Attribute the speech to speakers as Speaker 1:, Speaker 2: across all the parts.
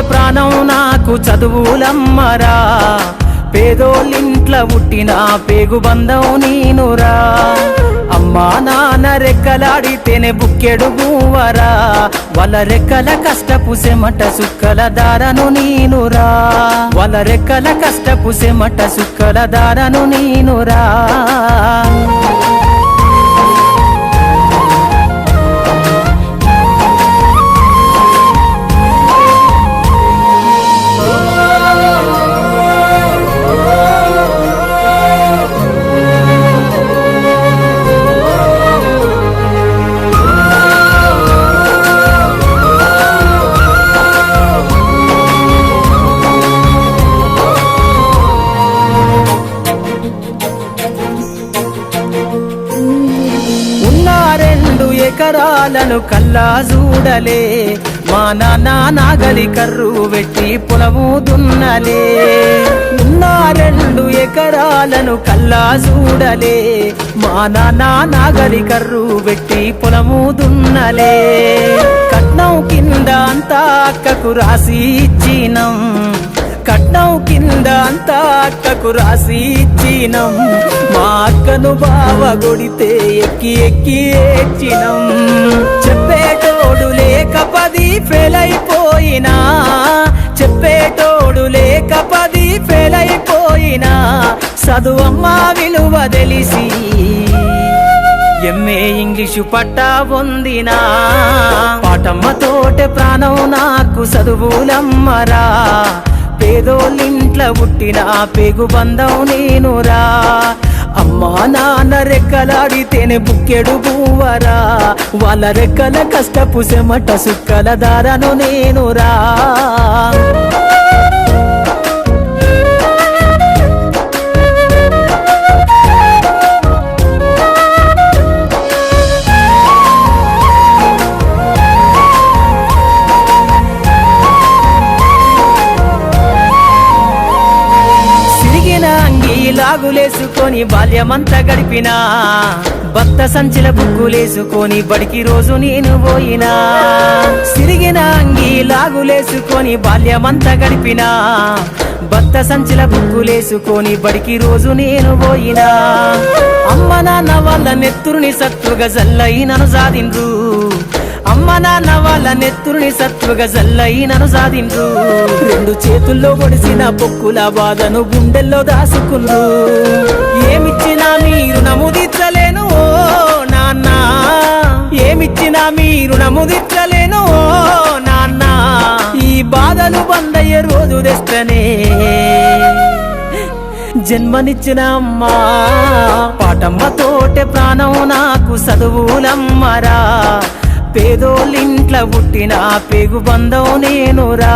Speaker 1: ప్రాణం నాకు చదువులమ్మరా. పేదోళ్ళింట్ల పుట్టిన పేగు బంధం నేనురా. అమ్మా నాన్న రెక్కలాడితేనే బుక్కెడు బూవరా వల రెక్కల కష్టపు సెమట సుక్కల దారను నేనురా. వల రెక్కల కష్టపు సెమట సుక్కల దారను నేనురా. ఎకరాలను కల్లా చూడలే మా నాన్న నాగలి కర్రు పెట్టి పొలము దున్నలే. ఉన్న రెండు ఎకరాలను కల్లా చూడలే మా నాన్న నాగలి కర్రు పెట్టి పొలము దున్నలే. కట్నం కింద అంతా అక్కకు రాసి ఇచ్చినం. కట్నం కింద అంతా అక్కకు రాసి ఇచ్చినం. మా అక్కను బావ గొడితే ఎక్కి ఎక్కి ఏడ్చినం. చెప్పేటోడు లేక పది ఫెయిల్ అయిపోయినా చెప్పేటోడు లేక పది ఫెయిల్ అయిపోయినా చదువమ్మ విలువ తెలిసి ఎంఏ ఇంగ్లీషు పట్టా పొందినా. పాటమ్మ తోటే ప్రాణం నాకు చదువులమ్మరా. పేదోళ్ళింట్ల పుట్టిన పేగు బంధం నేనురా. అమ్మా నాన్న రెక్కలాడితేనే బుక్కెడు బూవరా వాళ్ళ రెక్కల కష్టపు సెమట సుక్కల దారను నేనురా. అంగి బాల్యమంతా గడిపినా భక్త సంచిల బుక్కులేసుకొని బడికి రోజు నేను పోయినా. సిరిగిన అంగి లాగులేసుకొని బాల్యమంతా గడిపినా భక్త సంచిల బుక్కులేసుకొని బడికి రోజు నేను పోయినా. అమ్మ నాన్న వాళ్ళ నెత్తురుని సత్తుగా జల్లయి నన్ను సాధిండ్రు. అమ్మ నాన్న వాళ్ళ నెత్తురుని సత్తుగా జల్లయినను సాధిండ్రు. రెండు చేతుల్లో ఒడిసిన పొక్కుల బాధను గుండెల్లో దాసుకుండ్రు ఏమిచ్చినా మీరు నముదిచ్చలేను నాన్న. ఏమిచ్చినా మీరు నముదిచ్చలేను నాన్న. ఈ బాధలు బందయ్యే రోజు తెస్తనే. జన్మనిచ్చిన అమ్మా పాటమ్మ తోటే ప్రాణం నాకు చదువులమ్మరా. పేదోళ్ళింట్ల పుట్టిన పేగు బంధం నేనురా.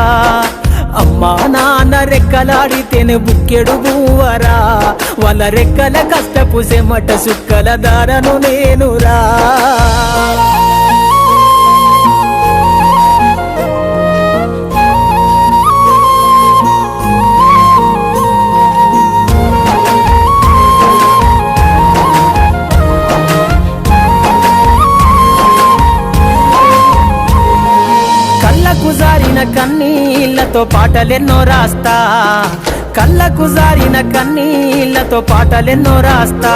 Speaker 1: అమ్మా నాన్న రెక్కలాడితేనే బుక్కెడు బూవరా వాళ్ళ రెక్కల కష్టపు సెమట సుక్కల దారను నేనురా. జారిన కన్నీళ్ళతో పాటలెన్నో రాస్తా. కళ్ళకు జారిన కన్నీళ్ళతో పాటలెన్నో రాస్తా.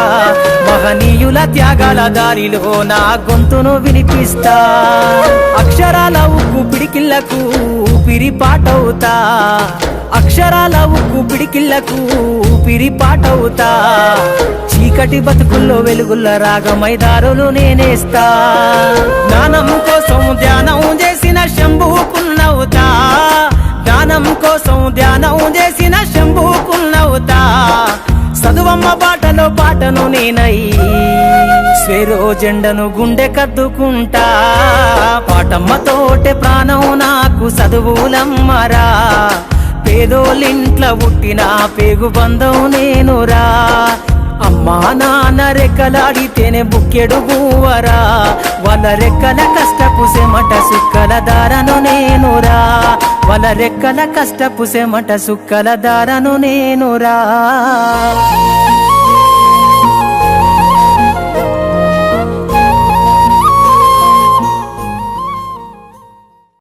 Speaker 1: మహనీయుల త్యాగాల దారిలో నా గొంతును వినిపిస్తా. అక్షరాల ఉక్కు పిడికిళ్ళకు ఊపిరి పాటవుతా. అక్షరాల ఉక్కు పిడికిళ్ళకు ఊపిరి పాటవుతా. చీకటి బతుకుల్లో వెలుగుల రాగమైదారులు నేనేస్తా. జ్ఞానం కోసం ధ్యానం చేసిన శంభుకున్నవుతా దానం కోసం ధ్యానం చేసిన శంభుకున్నవుతా చదువమ్మ బాటలో పాటను నేనై స్వేరో జెండను గుండె కద్దుకుంటా. పాటమ్మ తోటే ప్రాణం నాకు చదువులమ్మరా. పేదోలింట్ల పుట్టిన పేగు బంధం నేనురా. అమ్మా నాన్న రెక్కలాడితేనే బుక్కెడు బూవరా వాళ్ళ రెక్కల కష్టపు సెమట సుక్కల దారను నేనురా. వాళ్ళ రెక్కల కష్టపు సెమట సుక్కల దారను నేనురా.